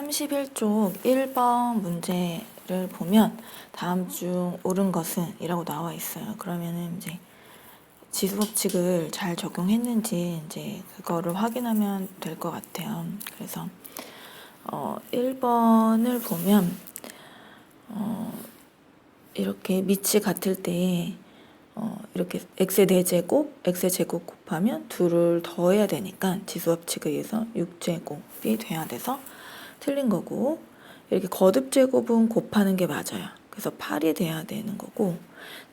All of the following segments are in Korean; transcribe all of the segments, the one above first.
31쪽 1번 문제를 보면 다음 중 옳은 것은 이라고 나와 있어요. 그러면은 이제 지수 법칙을 잘 적용했는지 이제 그거를 확인하면 될 것 같아요. 그래서 어 1번을 보면 어 이렇게 밑이 같을 때 어, 이렇게 x의 4제곱, x의 제곱 곱하면 둘을 더해야 되니까 지수법칙에 의해서 6제곱이 돼야 돼서 틀린 거고 이렇게 거듭 제곱은 곱하는 게 맞아요. 그래서 8이 돼야 되는 거고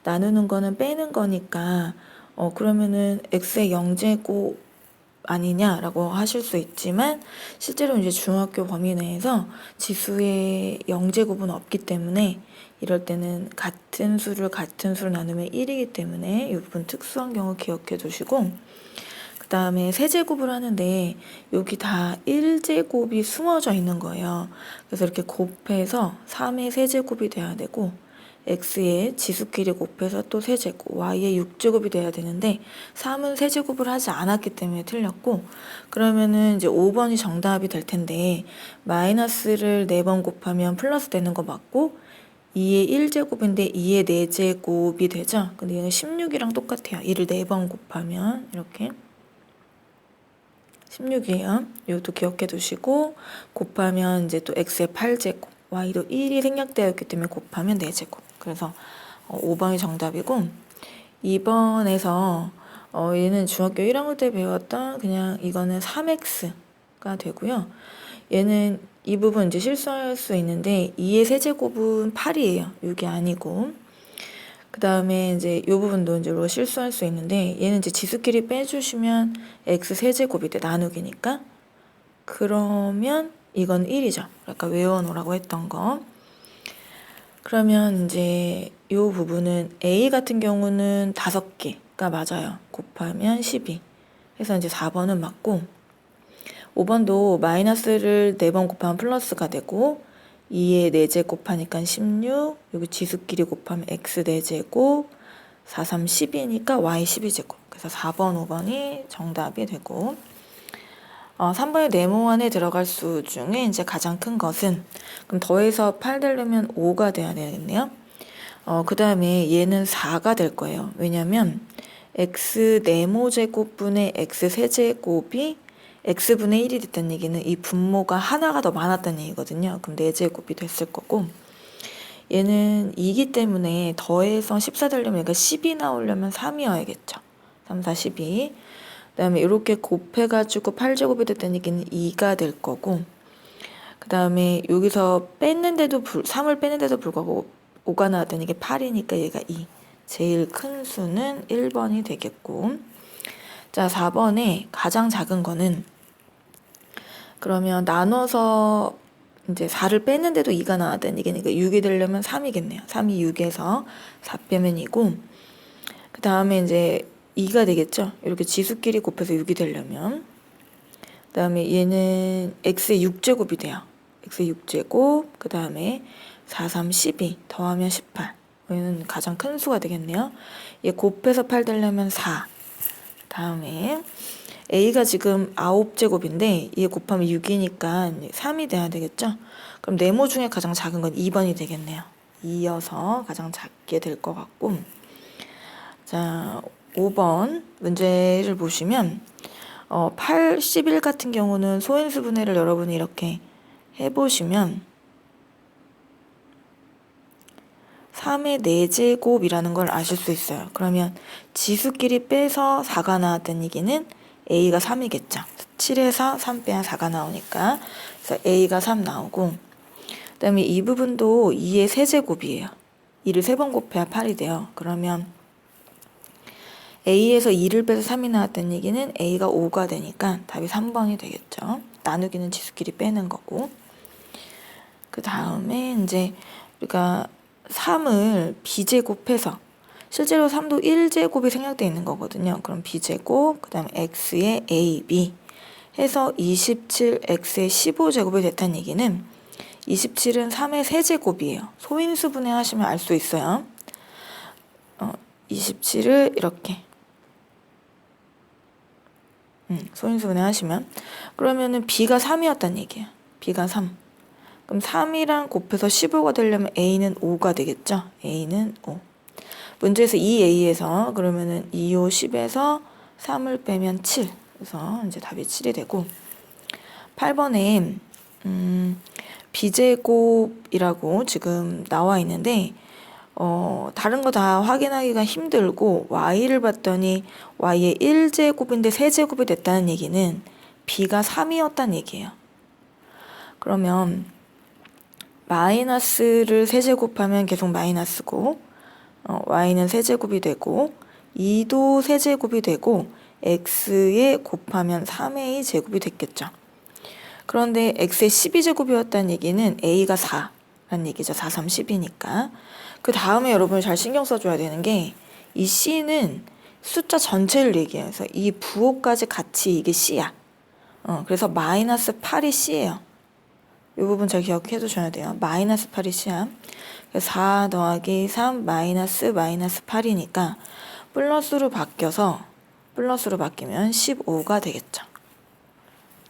나누는 거는 빼는 거니까 어 그러면은 x의 0제곱 아니냐라고 하실 수 있지만 실제로 이제 중학교 범위 내에서 지수의 0제곱은 없기 때문에 이럴 때는 같은 수를 같은 수로 나누면 1이기 때문에 이 부분 특수한 경우 기억해 두시고 그 다음에 세제곱을 하는데 여기 다 1제곱이 숨어져 있는 거예요. 그래서 이렇게 곱해서 3의 세제곱이 돼야 되고 x의 지수끼리 곱해서 또 세제곱, y의 6제곱이 돼야 되는데 3은 세제곱을 하지 않았기 때문에 틀렸고 그러면은 이제 5번이 정답이 될 텐데 마이너스를 4번 곱하면 플러스 되는 거 맞고 2의 1제곱인데 2의 4제곱이 되죠. 근데 얘는 16이랑 똑같아요. 2를 4번 곱하면 이렇게 16이에요. 이것도 기억해 두시고 곱하면 이제 또 x의 8제곱, y도 1이 생략되어 있기 때문에 곱하면 4제곱. 그래서 어, 5번이 정답이고 2번에서 어, 얘는 중학교 1학년 때 배웠던 그냥 이거는 3x가 되고요. 얘는 이 부분 이제 실수할 수 있는데 2의 세제곱은 8이에요. 이게 아니고 그 다음에 이제 이 부분도 이제 실수할 수 있는데 얘는 이제 지수끼리 빼주시면 x 세제곱이 돼 나누기니까 그러면 이건 1이죠. 아까 외워놓으라고 했던 거. 그러면 이제 이 부분은 a 같은 경우는 5개가 맞아요. 곱하면 12. 해서 이제 4번은 맞고 5번도 마이너스를 4번 곱하면 플러스가 되고 2에 4제 곱하니까 16 여기 지수끼리 곱하면 x 4제곱 4, 3, 10이니까 y 12제곱 그래서 4번, 5번이 정답이 되고 어, 3번의 네모 안에 들어갈 수 중에 이제 가장 큰 것은 그럼 더해서 8 되려면 5가 돼야 되겠네요. 어, 그 다음에 얘는 4가 될 거예요. 왜냐면 x 네모 제곱분의 x 세제곱이 x분의 1이 됐다는 얘기는 이 분모가 하나가 더 많았다는 얘기거든요. 그럼 4제곱이 됐을 거고 얘는 2기 때문에 더해서 14 되려면 얘가 10이 나오려면 3이어야겠죠. 3, 4, 12. 그 다음에 이렇게 곱해가지고 8제곱이 됐다는 얘기는 2가 될 거고 그 다음에 여기서 뺐는데도 불, 3을 뺐는데도 불구하고 5가 나왔다는 게 8이니까 얘가 2. 제일 큰 수는 1번이 되겠고 자 4번에 가장 작은 거는 그러면 나눠서 이제 4를 뺐는데도 2가 나왔다는 얘기니까 6이 되려면 3이겠네요. 3이 6에서 4 빼면 2고 그 다음에 이제 2가 되겠죠. 이렇게 지수끼리 곱해서 6이 되려면 그 다음에 얘는 x의 6제곱이 돼요. x의 6제곱 그 다음에 4, 3, 12 더하면 18 얘는 가장 큰 수가 되겠네요. 얘 곱해서 8 되려면 4 다음에 a가 지금 9제곱인데 이게 곱하면 6이니까 3이 돼야 되겠죠? 그럼 네모 중에 가장 작은 건 2번이 되겠네요. 2여서 가장 작게 될 것 같고 자 5번 문제를 보시면 어, 8, 11 같은 경우는 소인수 분해를 여러분이 이렇게 해보시면 3의 4제곱이라는 걸 아실 수 있어요. 그러면 지수끼리 빼서 4가 나왔다는 얘기는 A가 3이겠죠. 7에서 3 빼야 4가 나오니까 그래서 A가 3 나오고 그 다음에 이 부분도 2의 세제곱이에요. 2를 3번 곱해야 8이 돼요. 그러면 A에서 2를 빼서 3이 나왔다는 얘기는 A가 5가 되니까 답이 3번이 되겠죠. 나누기는 지수끼리 빼는 거고 그 다음에 이제 우리가 3을 b제곱해서 실제로 3도 1제곱이 생략되어 있는 거거든요. 그럼 b제곱, 그 다음에 x의 ab 해서 27x의 15제곱이 됐다는 얘기는 27은 3의 세제곱이에요. 소인수 분해하시면 알 수 있어요. 어, 27을 이렇게 음, 소인수 분해하시면 그러면은 b가 3이었다는 얘기예요. b가 3. 그럼 3이랑 곱해서 15가 되려면 a는 5가 되겠죠? a는 5. 문제에서 2a에서 그러면은 2, 5, 10에서 3을 빼면 7. 그래서 이제 답이 7이 되고 8번에 음, 비제곱이라고 지금 나와 있는데 어, 다른 거 다 확인하기가 힘들고 y를 봤더니 y의 1제곱인데 세제곱이 됐다는 얘기는 b가 3이었다는 얘기예요. 그러면 마이너스를 세제곱하면 계속 마이너스고 어, y는 세제곱이 되고 2도 세제곱이 되고 x에 곱하면 3a 제곱이 됐겠죠. 그런데 x의 12제곱이었다는 얘기는 a가 4라는 얘기죠. 4, 3, 10이니까. 그 다음에 여러분 잘 신경 써줘야 되는 게 이 c는 숫자 전체를 얘기해요. 그래서 이 부호까지 같이 이게 c야. 어, 그래서 마이너스 8이 c예요. 이 부분 잘 기억해 두셔야 돼요. 마이너스 8이 c야. 4 더하기 3 마이너스 마이너스 8이니까 플러스로 바뀌어서 플러스로 바뀌면 15가 되겠죠.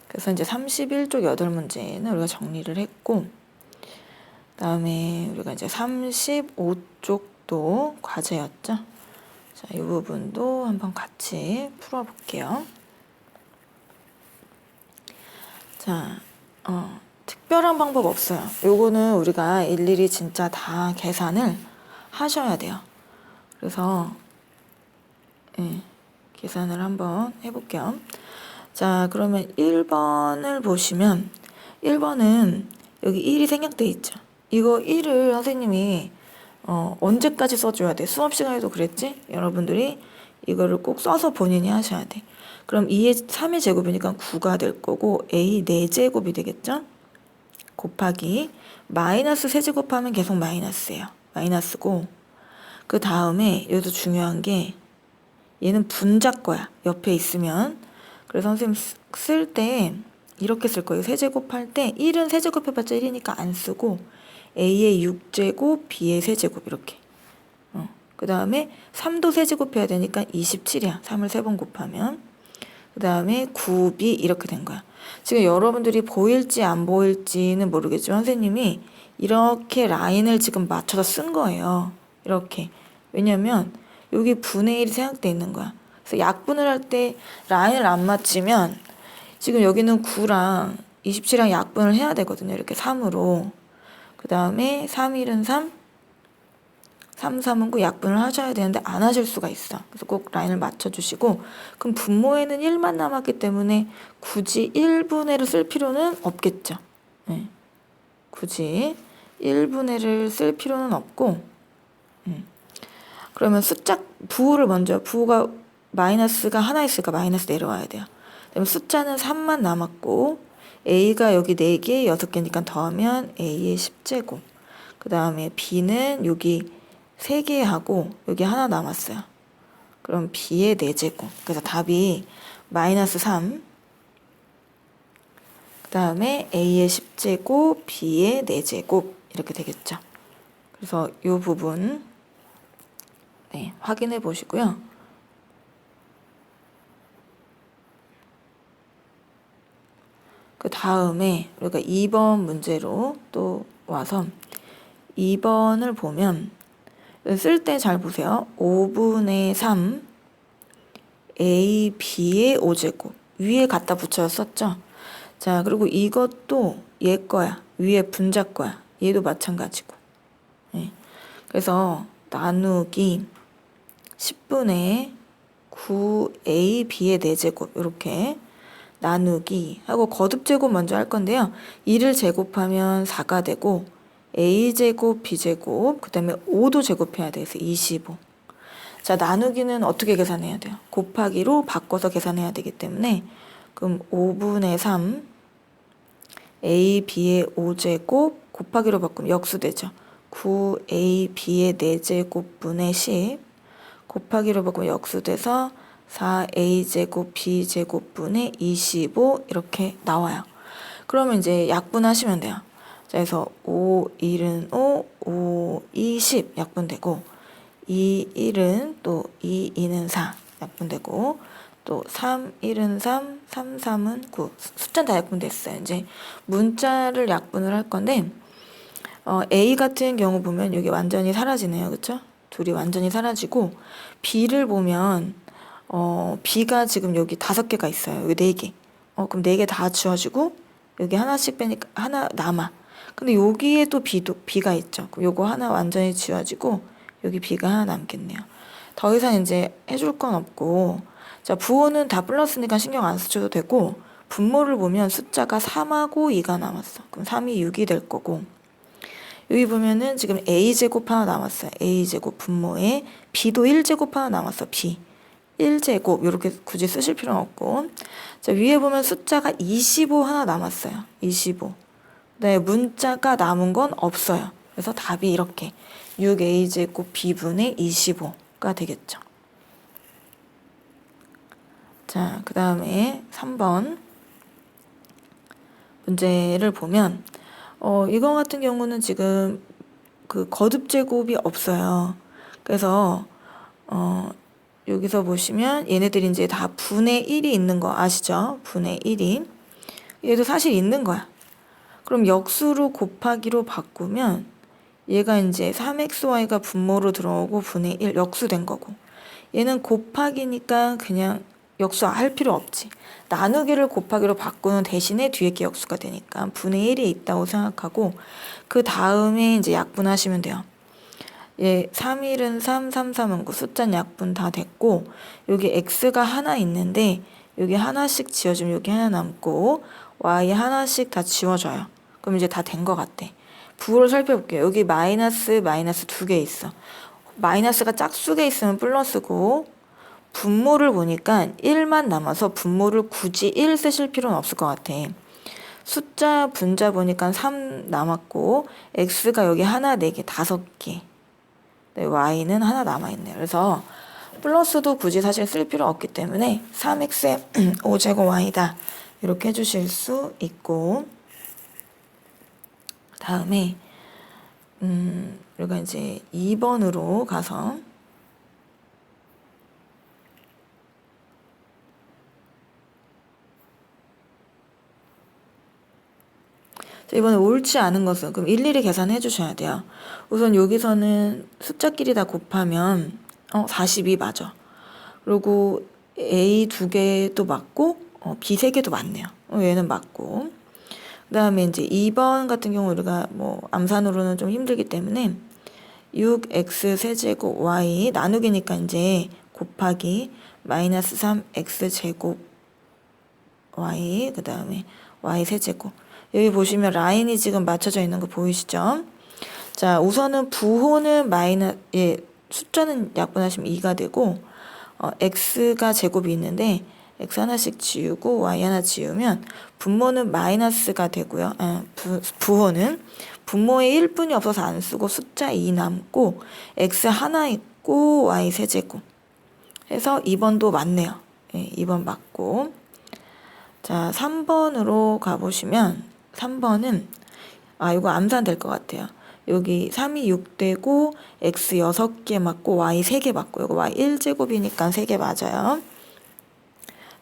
그래서 이제 31쪽 8문제는 우리가 정리를 했고 그다음에 우리가 이제 35쪽도 과제였죠. 자, 이 부분도 한번 같이 풀어 볼게요. 자, 어, 특별한 방법 없어요. 요거는 우리가 일일이 진짜 다 계산을 하셔야 돼요. 그래서 예, 계산을 한번 해볼게요. 자, 그러면 1번을 보시면 1번은 여기 1이 생략돼 있죠. 이거 1을 선생님이 어, 언제까지 써줘야 돼? 수업 시간에도 그랬지? 여러분들이 이거를 꼭 써서 본인이 하셔야 돼. 그럼 2의 3의 제곱이니까 9가 될 거고 a 4제곱이 되겠죠? 곱하기 마이너스 세제곱하면 계속 마이너스예요. 마이너스고 그 다음에 여기도 중요한 게 얘는 분자 거야. 옆에 있으면 그래서 선생님 쓸 때 이렇게 쓸 거예요. 세제곱할 때 1은 세제곱 해봤자 1이니까 안 쓰고 a의 6제곱, b의 세제곱 이렇게. 어. 그 다음에 3도 세제곱해야 되니까 27이야. 3을 3번 곱하면. 그 다음에 9b 이렇게 된 거야. 지금 여러분들이 보일지 안 보일지는 모르겠지만 선생님이 이렇게 라인을 지금 맞춰서 쓴 거예요. 이렇게. 왜냐면 여기 분의 1이 생각돼 있는 거야. 그래서 약분을 할 때 라인을 안 맞추면 지금 여기는 9랑 27이랑 약분을 해야 되거든요. 이렇게 3으로. 그 다음에 3, 1은 3, 3, 3은 9 약분을 하셔야 되는데 안 하실 수가 있어. 그래서 꼭 라인을 맞춰주시고 그럼 분모에는 1만 남았기 때문에 굳이 1분의를 쓸 필요는 없겠죠. 네. 굳이 1분의를 쓸 필요는 없고 음. 그러면 숫자 부호를 먼저 부호가 마이너스가 하나 있으니까 마이너스 내려와야 돼요. 그다음에 숫자는 3만 남았고 a가 여기 4개, 6개니까 더하면 a의 10제곱. 그 다음에 b는 여기 3개 하고 여기 하나 남았어요. 그럼 b의 4제곱. 그래서 답이 마이너스 3. 그 다음에 a의 10제곱, b의 4제곱 이렇게 되겠죠. 그래서 이 부분 네, 확인해 보시고요. 그 다음에 우리가 2번 문제로 또 와서 2번을 보면 쓸 때 잘 보세요. 5분의 3 a, b의 5제곱 위에 갖다 붙여 썼죠. 자 그리고 이것도 얘 거야. 위에 분자 거야. 얘도 마찬가지고. 네. 그래서 나누기 10분의 9a, b의 4제곱 이렇게 나누기 하고 거듭 제곱 먼저 할 건데요. 2를 제곱하면 4가 되고 a제곱, b제곱, 그 다음에 5도 제곱해야 돼서 25. 자, 나누기는 어떻게 계산해야 돼요? 곱하기로 바꿔서 계산해야 되기 때문에 그럼 5분의 3 a, b의 5제곱 곱하기로 바꾸면 역수되죠. 9a, b의 4제곱분의 10 곱하기로 바꾸면 역수돼서 4a제곱 b제곱분의 25 이렇게 나와요. 그러면 이제 약분하시면 돼요. 자, 그래서 5, 1은 5, 5, 2, 10 약분되고 2, 1은 또 2, 2는 4 약분되고 또 3, 1은 3, 3, 3은 9. 숫자 다 약분됐어요. 이제 문자를 약분을 할 건데 어, A 같은 경우 보면 여기 완전히 사라지네요. 그쵸? 둘이 완전히 사라지고 B를 보면 어, B가 지금 여기 다섯 개가 있어요. 여기 네 개. 어, 그럼 네 개 다 지워지고 여기 하나씩 빼니까 하나 남아. 근데 여기에 또 B도 B가 있죠. 요거 하나 완전히 지워지고 여기 B가 하나 남겠네요. 더 이상 이제 해줄 건 없고 자 부호는 다 플러스니까 신경 안 쓰셔도 되고 분모를 보면 숫자가 3하고 2가 남았어. 그럼 3이 6이 될 거고 여기 보면은 지금 a제곱 하나 남았어요. a제곱 분모에 b도 1제곱 하나 남았어. b 1제곱 이렇게 굳이 쓰실 필요는 없고 자 위에 보면 숫자가 25 하나 남았어요. 25 네, 문자가 남은 건 없어요. 그래서 답이 이렇게 6a제곱 b분의 25가 되겠죠. 자, 그 다음에 3번 문제를 보면 어, 이거 같은 경우는 지금 그 거듭 제곱이 없어요. 그래서 어, 여기서 보시면 얘네들이 이제 다 분의 1이 있는 거 아시죠? 분의 1이. 얘도 사실 있는 거야. 그럼 역수로 곱하기로 바꾸면 얘가 이제 3xy가 분모로 들어오고 분의 1 역수된 거고 얘는 곱하기니까 그냥 역수 할 필요 없지. 나누기를 곱하기로 바꾸는 대신에 뒤에 게 역수가 되니까 분의 1이 있다고 생각하고 그 다음에 이제 약분하시면 돼요. 예, 3, 1은 3, 3, 3은 9 숫자는 약분 다 됐고 여기 x가 하나 있는데 여기 하나씩 지워주면 여기 하나 남고 y 하나씩 다 지워져요. 그럼 이제 다 된 것 같아. 부호를 살펴볼게요. 여기 마이너스 마이너스 두 개 있어. 마이너스가 짝수개 있으면 플러스고 분모를 보니까 1만 남아서 분모를 굳이 1 쓰실 필요는 없을 것 같아. 숫자 분자 보니까 3 남았고 x가 여기 하나, 네 개, 다섯 개. 네, y는 하나 남아있네요. 그래서 플러스도 굳이 사실 쓸 필요 없기 때문에 3x의 5제곱 y다. 이렇게 해주실 수 있고 다음에 음, 우리가 이제 2번으로 가서 자, 이번에 옳지 않은 것은 그럼 일일이 계산해 주셔야 돼요. 우선 여기서는 숫자끼리 다 곱하면 어 42 맞아. 그리고 A 두 개도 맞고 어, B 세 개도 맞네요. 어, 얘는 맞고. 그다음에 이제 2번 같은 경우 우리가 뭐 암산으로는 좀 힘들기 때문에 6x 세제곱 y 나누기니까 이제 곱하기 마이너스 3x 제곱 y 그 다음에 y 세제곱 여기 보시면 라인이 지금 맞춰져 있는 거 보이시죠? 자, 우선은 부호는 마이너, 예, 숫자는 약분하시면 2가 되고, 어, x가 제곱이 있는데, x 하나씩 지우고 y 하나 지우면 분모는 마이너스가 되고요. 아, 부, 부호는 분모에 1분이 없어서 안 쓰고 숫자 2 남고 x 하나 있고 y 세제곱 해서 2번도 맞네요. 예, 2번 맞고 자 3번으로 가보시면 3번은 아 이거 암산 될 것 같아요. 여기 3이 6되고 x 6개 맞고 y 3개 맞고 이거 y 1제곱이니까 3개 맞아요.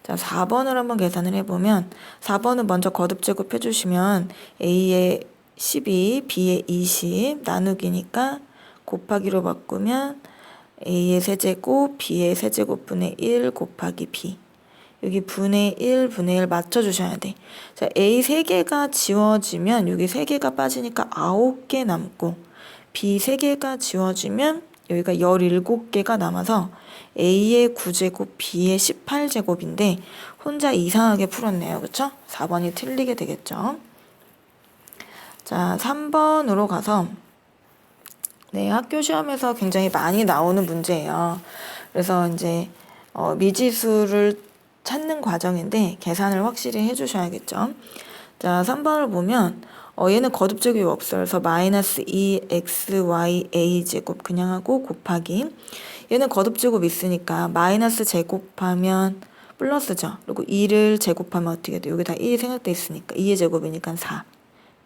자 4번을 한번 계산을 해보면 4번은 먼저 거듭 제곱해 주시면 a의 12, b의 20 나누기니까 곱하기로 바꾸면 a의 세제곱, b의 세제곱분의 1 곱하기 b 여기 분의 1, 분의 1 맞춰주셔야 돼. 자, A 3개가 지워지면 여기 3개가 빠지니까 9개 남고 B 3개가 지워지면 여기가 17개가 남아서 A의 9제곱, B의 18제곱인데 혼자 이상하게 풀었네요. 그쵸? 4번이 틀리게 되겠죠? 자, 3번으로 가서 네, 학교 시험에서 굉장히 많이 나오는 문제예요. 그래서 이제 어, 미지수를 찾는 과정인데 계산을 확실히 해주셔야겠죠. 자, 3번을 보면 어, 얘는 거듭적이 없어요. 그래서 마이너스 2xy 제곱 그냥 하고 곱하기 얘는 거듭제곱 있으니까 마이너스 제곱하면 플러스죠. 그리고 2를 제곱하면 어떻게 돼? 여기 다 1이 생각돼 있으니까 2의 제곱이니까 4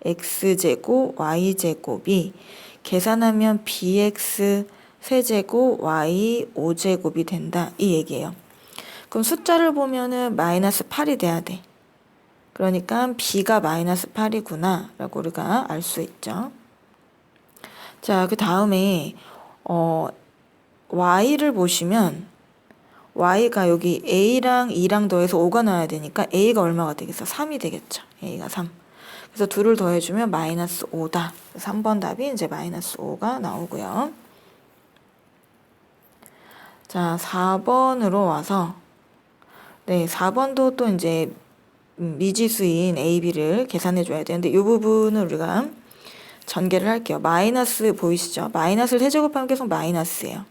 x제곱 y제곱이 계산하면 bx 세제곱 y 5제곱이 된다 이 얘기예요. 그럼 숫자를 보면은 마이너스 8이 돼야 돼. 그러니까 b가 마이너스 8이구나 라고 우리가 알 수 있죠. 자, 그 다음에 어, y를 보시면 y가 여기 a랑 2랑 더해서 5가 나와야 되니까 a가 얼마가 되겠어? 3이 되겠죠. a가 3. 그래서 둘을 더해주면 마이너스 5다. 3번 답이 이제 마이너스 5가 나오고요. 자, 4번으로 와서 네, 4번도 또 이제 음, 미지수인 a, b를 계산해 줘야 되는데 이 부분을 우리가 전개를 할게요. 마이너스 보이시죠? 마이너스를 세제곱하면 계속 마이너스예요.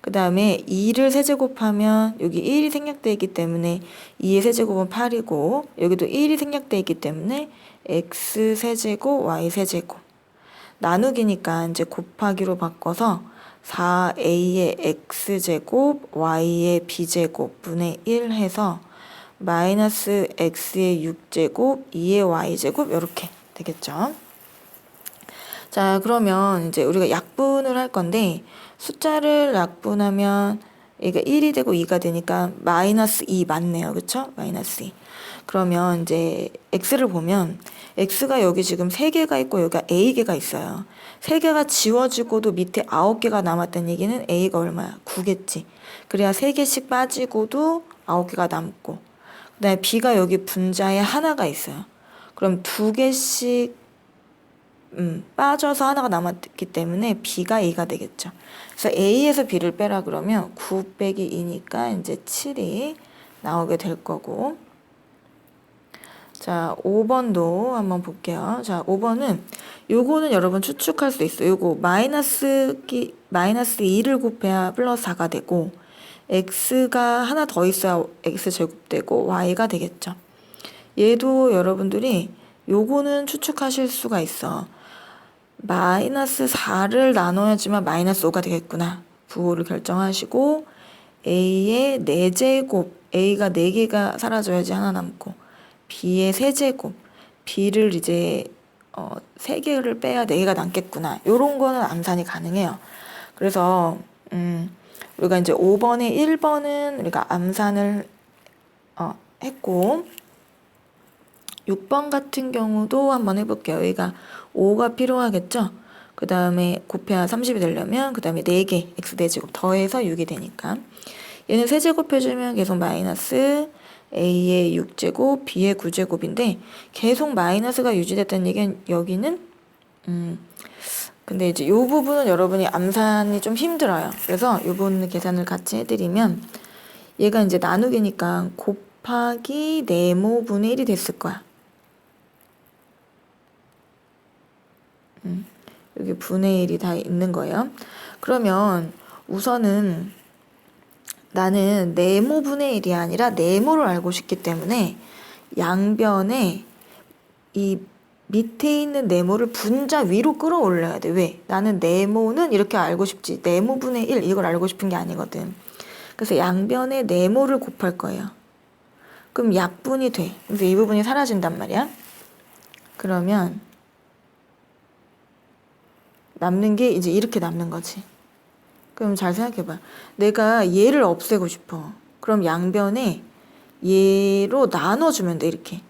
그 다음에 2를 세제곱하면 여기 1이 생략되어 있기 때문에 2의 세제곱은 8이고 여기도 1이 생략되어 있기 때문에 x 세제곱 y 세제곱 나누기니까 이제 곱하기로 바꿔서 4a의 x제곱 y의 b제곱 분의 1 해서 마이너스 x의 6제곱 2의 y제곱 이렇게 되겠죠. 자 그러면 이제 우리가 약분을 할 건데 숫자를 약분하면 얘가 1이 되고 2가 되니까 마이너스 2 맞네요. 그쵸? 마이너스 2. 그러면 이제 x를 보면 x가 여기 지금 3개가 있고 여기가 a개가 있어요. 3개가 지워지고도 밑에 9개가 남았다는 얘기는 a가 얼마야? 9겠지. 그래야 3개씩 빠지고도 9개가 남고 그다음에 b가 여기 분자에 하나가 있어요. 그럼 2개씩 음, 빠져서 하나가 남았기 때문에 b가 2가 되겠죠. 그래서 a에서 b를 빼라 그러면 9 빼기 2니까 이제 7이 나오게 될 거고 자 5번도 한번 볼게요. 자 5번은 요거는 여러분 추측할 수 있어요. 요거 마이너스 기, 마이너스 2를 곱해야 플러스 4가 되고 x가 하나 더 있어야 x 제곱되고 y가 되겠죠. 얘도 여러분들이 요거는 추측하실 수가 있어. 마이너스 4를 나눠야지만 마이너스 5가 되겠구나. 부호를 결정하시고 a의 4제곱, a가 4개가 사라져야지 하나 남고 b의 세제곱, b를 이제 어, 3개를 빼야 4개가 남겠구나. 요런 거는 암산이 가능해요. 그래서 음, 우리가 이제 5번에 1번은 우리가 암산을 어, 했고 6번 같은 경우도 한번 해볼게요. 여기가 5가 필요하겠죠? 그 다음에 곱해야 30이 되려면 그 다음에 4개 x 4제곱 더해서 6이 되니까 얘는 세제곱 해주면 계속 마이너스 a의 6제곱 b의 9제곱인데 계속 마이너스가 유지됐다는 얘기는 여기는 음 근데 이제 이 부분은 여러분이 암산이 좀 힘들어요. 그래서 이 부분 계산을 같이 해드리면 얘가 이제 나누기니까 곱하기 네모분의 1이 됐을 거야. 음, 여기 분의 1이 다 있는 거예요. 그러면 우선은 나는 네모분의 1이 아니라 네모를 알고 싶기 때문에 양변에 이 밑에 있는 네모를 분자 위로 끌어올려야 돼. 왜? 나는 네모는 이렇게 알고 싶지. 네모분의 1 이걸 알고 싶은 게 아니거든. 그래서 양변에 네모를 곱할 거예요. 그럼 약분이 돼. 그래서 이 부분이 사라진단 말이야. 그러면 남는 게 이제 이렇게 남는 거지. 그럼 잘 생각해봐. 내가 얘를 없애고 싶어. 그럼 양변에 얘로 나눠주면 돼. 이렇게.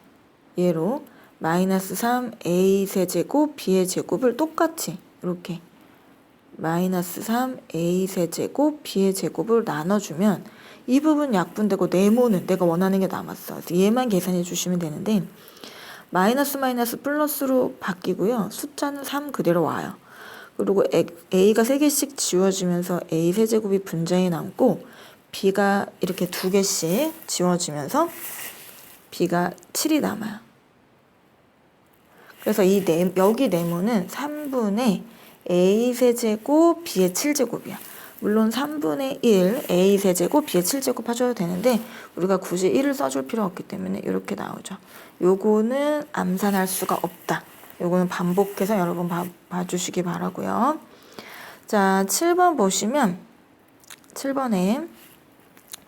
얘로. 마이너스 3 a 세제곱 b의 제곱을 똑같이 이렇게 마이너스 3 a 세제곱 b의 제곱을 나눠주면 이 부분 약분되고 네모는 내가 원하는 게 남았어. 얘만 계산해 주시면 되는데 마이너스 마이너스 플러스로 바뀌고요. 숫자는 3 그대로 와요. 그리고 a가 3개씩 지워지면서 a 세제곱이 분자에 남고 b가 이렇게 2개씩 지워지면서 b가 7이 남아요. 그래서 이 네, 여기 네모는 3분의 a 세제곱 b의 7제곱이야. 물론 3분의 1 a 세제곱 b의 7제곱 하셔도 되는데 우리가 굳이 1을 써줄 필요 없기 때문에 이렇게 나오죠. 요거는 암산할 수가 없다. 요거는 반복해서 여러분 봐, 봐주시기 바라고요. 자, 7번 보시면 7번에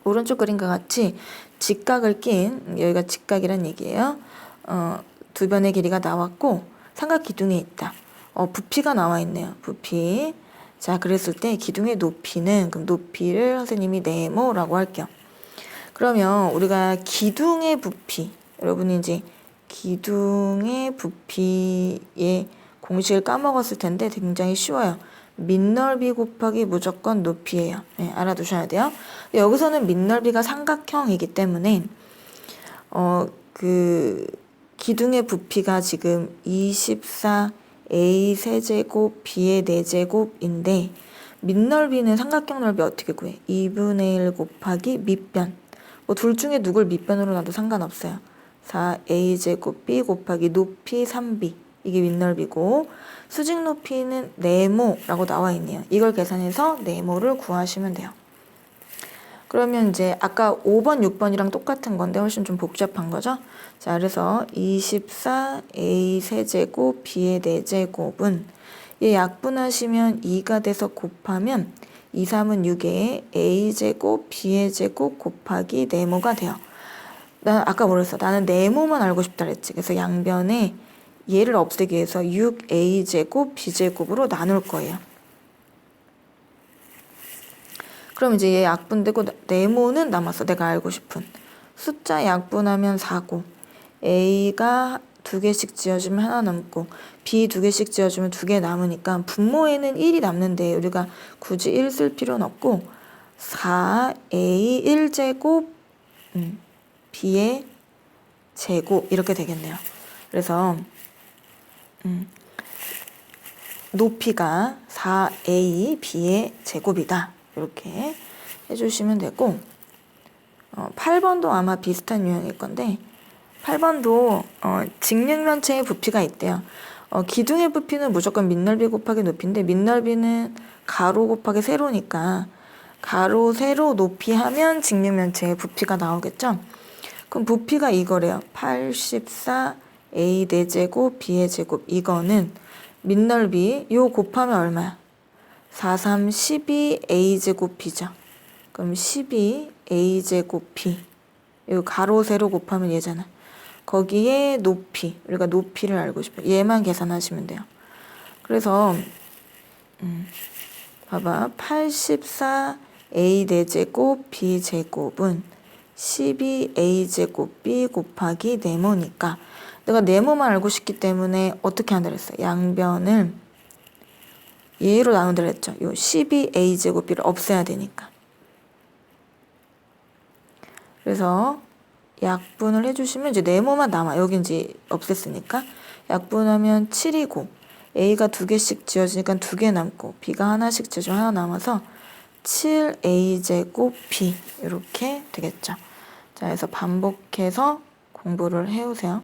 오른쪽 그림과 같이 직각을 낀 여기가 직각이란 얘기예요. 어, 두 변의 길이가 나왔고 삼각 기둥에 있다. 어, 부피가 나와 있네요. 부피. 자, 그랬을 때 기둥의 높이는 그럼 높이를 선생님이 네모라고 할게요. 그러면 우리가 기둥의 부피, 여러분이 이제 기둥의 부피의 공식을 까먹었을 텐데 굉장히 쉬워요. 밑넓이 곱하기 무조건 높이예요. 네, 알아두셔야 돼요. 여기서는 밑넓이가 삼각형이기 때문에 어, 그 기둥의 부피가 지금 24 a 세제곱 b의 4제곱인데 밑넓이는 삼각형 넓이 어떻게 구해? 2분의 1 곱하기 밑변. 뭐 둘 중에 누굴 밑변으로 놔도 상관없어요. 4a 제곱 b 곱하기 높이 3b. 이게 밑넓이고 수직 높이는 네모라고 나와 있네요. 이걸 계산해서 네모를 구하시면 돼요. 그러면 이제 아까 5번, 6번이랑 똑같은 건데 훨씬 좀 복잡한 거죠. 자, 그래서 24a 세제곱 b의 4제곱은 얘 약분하시면 2가 돼서 곱하면 2, 3은 6에 a제곱 b의 제곱 곱하기 네모가 돼요. 나 아까 뭐랬어? 나는 네모만 알고 싶다 그랬지. 그래서 양변에 얘를 없애기 위해서 6a제곱 b제곱으로 나눌 거예요. 그럼 이제 얘 약분되고 네모는 남았어. 내가 알고 싶은. 숫자 약분하면 4고 A가 두 개씩 지어주면 하나 남고 B 두 개씩 지어주면 두 개 남으니까 분모에는 1이 남는데 우리가 굳이 1 쓸 필요는 없고 4A 1제곱 음, B의 제곱 이렇게 되겠네요. 그래서 음, 높이가 4A B의 제곱이다. 이렇게 해주시면 되고 어, 8번도 아마 비슷한 유형일 건데 8번도 어, 직육면체의 부피가 있대요. 어, 기둥의 부피는 무조건 밑넓이 곱하기 높이인데 밑넓이는 가로 곱하기 세로니까 가로 세로 높이 하면 직육면체의 부피가 나오겠죠. 그럼 부피가 이거래요. 84 a 4제곱 b의 제곱 이거는 밑넓이 요 곱하면 얼마야? 4, 3, 12 a 제곱 b죠. 그럼 12 a 제곱 b 이거 가로 세로 곱하면 얘잖아. 거기에 높이 우리가 높이를 알고 싶어. 얘만 계산하시면 돼요. 그래서 음, 봐봐 84 a 4제곱 b 제곱은 12 a 제곱 b 곱하기 네모니까 내가 네모만 알고 싶기 때문에 어떻게 한다 그랬어? 양변을 얘로 나눈다 그랬죠. 요 12a 제곱 b를 없애야 되니까. 그래서 약분을 해주시면 이제 네모만 남아. 여기 이제 없앴으니까 약분하면 7이고 a가 두 개씩 지어지니까 두 개 남고 b가 하나씩 지어지면 하나 남아서 7a 제곱 b 이렇게 되겠죠. 자, 그래서 반복해서 공부를 해오세요.